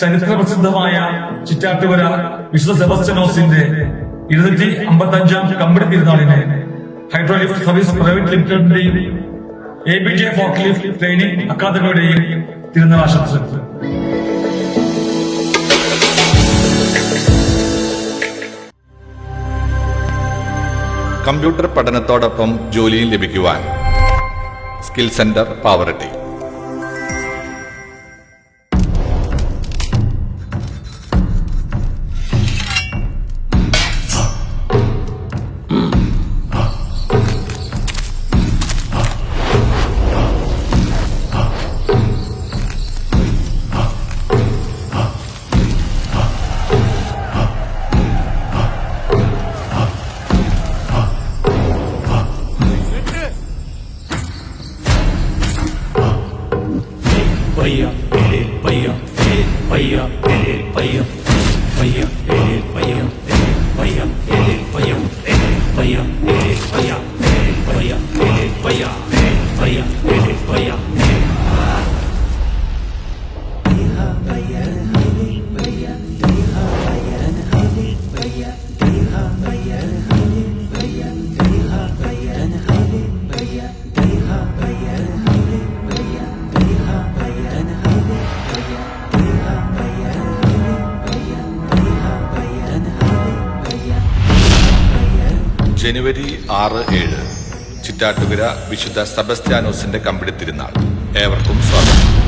ചരിത്ര പ്രസിദ്ധമായ ചിറ്റാറ്റുകര വിശുദ്ധ സെബസ്റ്റനോസിന്റെ ഇരുന്നൂറ്റി അമ്പത്തി അഞ്ചാം കമ്പനി തിരുനാളിന് hydrolift service private ലിമിറ്റഡിന്റെയും A B J forklift training അക്കാദമിയുടെയും തിരുനാൾ ആശംസകൾ. കമ്പ്യൂട്ടർ പഠനത്തോടൊപ്പം ജോലിയും ലഭിക്കുവാൻ സ്കിൽ സെന്റർ പാവറട്ടി. பையா எடே பையா எடே பையா எடே பையா பையா எடே பையா எடே பையா எடே பையா எடே பையா எடே பையா எடே பையா எடே பையா எடே பையா ജനുവരി ആറ് ഏഴ്. ചിറ്റാറ്റുകര വിശുദ്ധ സെബസ്ത്യാനോസിന്റെ കമ്പിടി തിരുനാൾ ഏവർക്കും സ്വാഗതം.